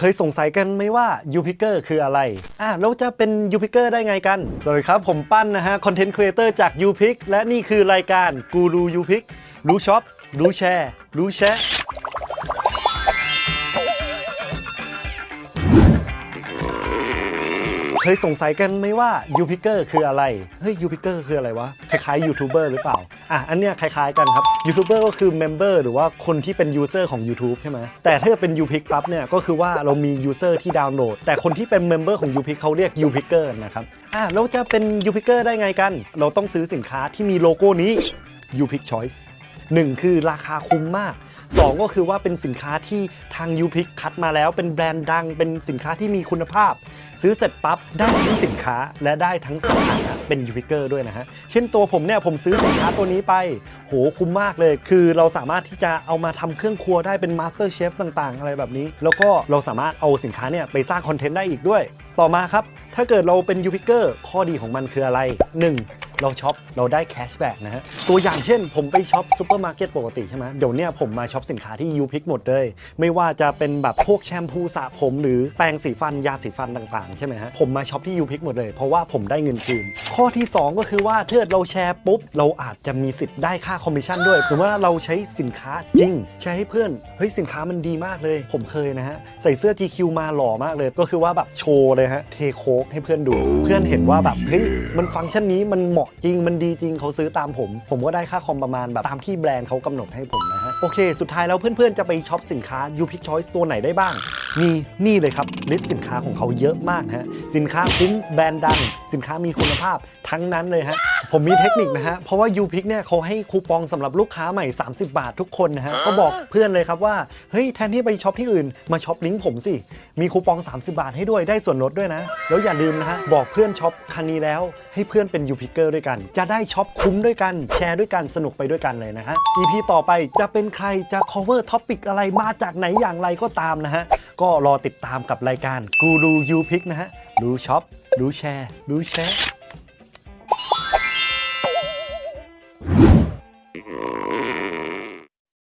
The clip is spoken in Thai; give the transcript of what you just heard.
เคยสงสัยกันไหมว่ายูพิกเกอร์คืออะไร อะแล้วจะเป็นยูพิกเกอร์ได้ไงกัน สวัสดีครับ ผมปั้นนะฮะ คอนเทนต์ครีเอเตอร์จากยูพิกและนี่คือรายการกูรูยูพิกรู้ช็อป รู้แชร์ รู้แชร์ คยสงสัยกันไหมว่ายูพิเกอร์คืออะไร เฮ้ยยูพิเกอร์คืออะไรวะ คล้ายๆยูทูบเบอร์หรือเปล่า อะ อันเนี้ยคล้ายๆกันครับยูทูบเบอร์ก็คือเมมเบอร์หรือว่าคนที่เป็นยูเซอร์ของ YouTube ใช่ไหมแต่ถ้าเกิดเป็นยูพิกปั๊บเนี่ยก็คือว่าเรามียูเซอร์ที่ดาวน์โหลด แต่คนที่เป็นเมมเบอร์ของยูพิกเขาเรียกยูพิเกอร์นะครับ อะเราจะเป็นยูพิเกอร์ได้ไงกัน เราต้องซื้อสินค้าที่มีโลโก้นี้ยูพิกช้อยส์ 1 คือราคาคุ้มมาก 2 ก็คือว่าเป็นสินค้าที่ทางยูพิกคัดมาแล้วเป็นแบรนด์ดัง เป็นสินค้าที่มีคุณภาพ ซื้อเสร็จปั๊บได้ทั้งสินค้าและได้ทั้งสาขาเป็นยูพิกเกอร์ด้วยนะฮะ เช่นตัวผมเนี่ยผมซื้อสินค้าตัวนี้ไป โหคุ้มมากเลย คือเราสามารถที่จะเอามาทำเครื่องครัวได้เป็นมาสเตอร์เชฟต่างๆ อะไรแบบนี้ แล้วก็เราสามารถเอาสินค้าเนี่ยไปสร้างคอนเทนต์ได้อีกด้วย ต่อมาครับถ้าเกิดเราเป็นยูพิกเกอร์ข้อดีของมันคืออะไร 1 เราช็อปเราได้แคชแบ็กนะฮะ ตัวอย่างเช่น ผมไปช็อปซูเปอร์มาร์เก็ตปกติใช่ไหมเดี๋ยวเนี้ยผมมาช็อปสินค้าที่ยูพิกหมดเลย ไม่ว่าจะเป็นแบบพวกแชมพูสระผม หรือแปรงสีฟันยาสีฟันต่างๆ ใช่ไหมฮะ ผมมาช็อปที่ยูพิกหมดเลย เพราะว่าผมได้เงินคืน ข้อที่ 2 ก็คือว่าถ้าเกิดเราแชร์ปุ๊บ เราอาจจะมีสิทธิ์ได้ค่าคอมมิชชั่นด้วยสมมติว่าเราใช้สินค้าจริง ใช้ให้เพื่อนเฮ้ยสินค้ามันดีมากเลย ผมเคยนะฮะใส่เสื้อ GQ มาหล่อมากเลย ก็คือว่าแบบโชว์เลยฮะเทโค้กให้เพื่อนดู เพื่อนเห็นว่าแบบเฮ้ยมันฟังก์ชันนี้มันเหมาะจริงมันดีจริงเขาซื้อตามผม ผมก็ได้ค่าคอมประมาณแบบตามที่แบรนด์เขากำหนดให้ผมนะฮะโอเค สุดท้ายแล้วเพื่อนๆจะไปช็อปสินค้า u p i c Choice ตัวไหนได้บ้าง มีนี่เลยครับลิสต์สินค้าของเขาเยอะมากฮะสินค้าคุ้มแบรนด์ดัง สินค้ามีคุณภาพทั้งนั้นเลยฮะผมมีเทคนิคนะฮะเพราะว่า u p i c เนี่ยเขาให้คูปองสำหรับลูกค้าใหม่ 30 บาททุกคนนะฮะก็บอกเพื่อนเลยครับว่าเฮ้ยแทนที่ไปช็อปที่อื่นมาช็อปลิงก์ผมสิมีคูปอง 30 บาทให้ด้วยได้ส่วนลดด้วยนะ แล้วอย่าลืมนะฮะบอกเพื่อนช็อปครั้งนี้แล้ว ให้เพื่อนเป็น u p i c ด้วยกัน จะได้ช็อปคุ้มด้วยกันแชร์ด้วยกันสนุกไปด้วยกันเลยนะฮะ EP ต่อไปจะเป็นใครจะ cover topic อะไรมาจากไหนอย่างไรก็ตามนะฮะก็รอติดตามกับรายการกูรูยูพิกนะฮะ รู้ช็อป รู้แชร์ รู้แชร์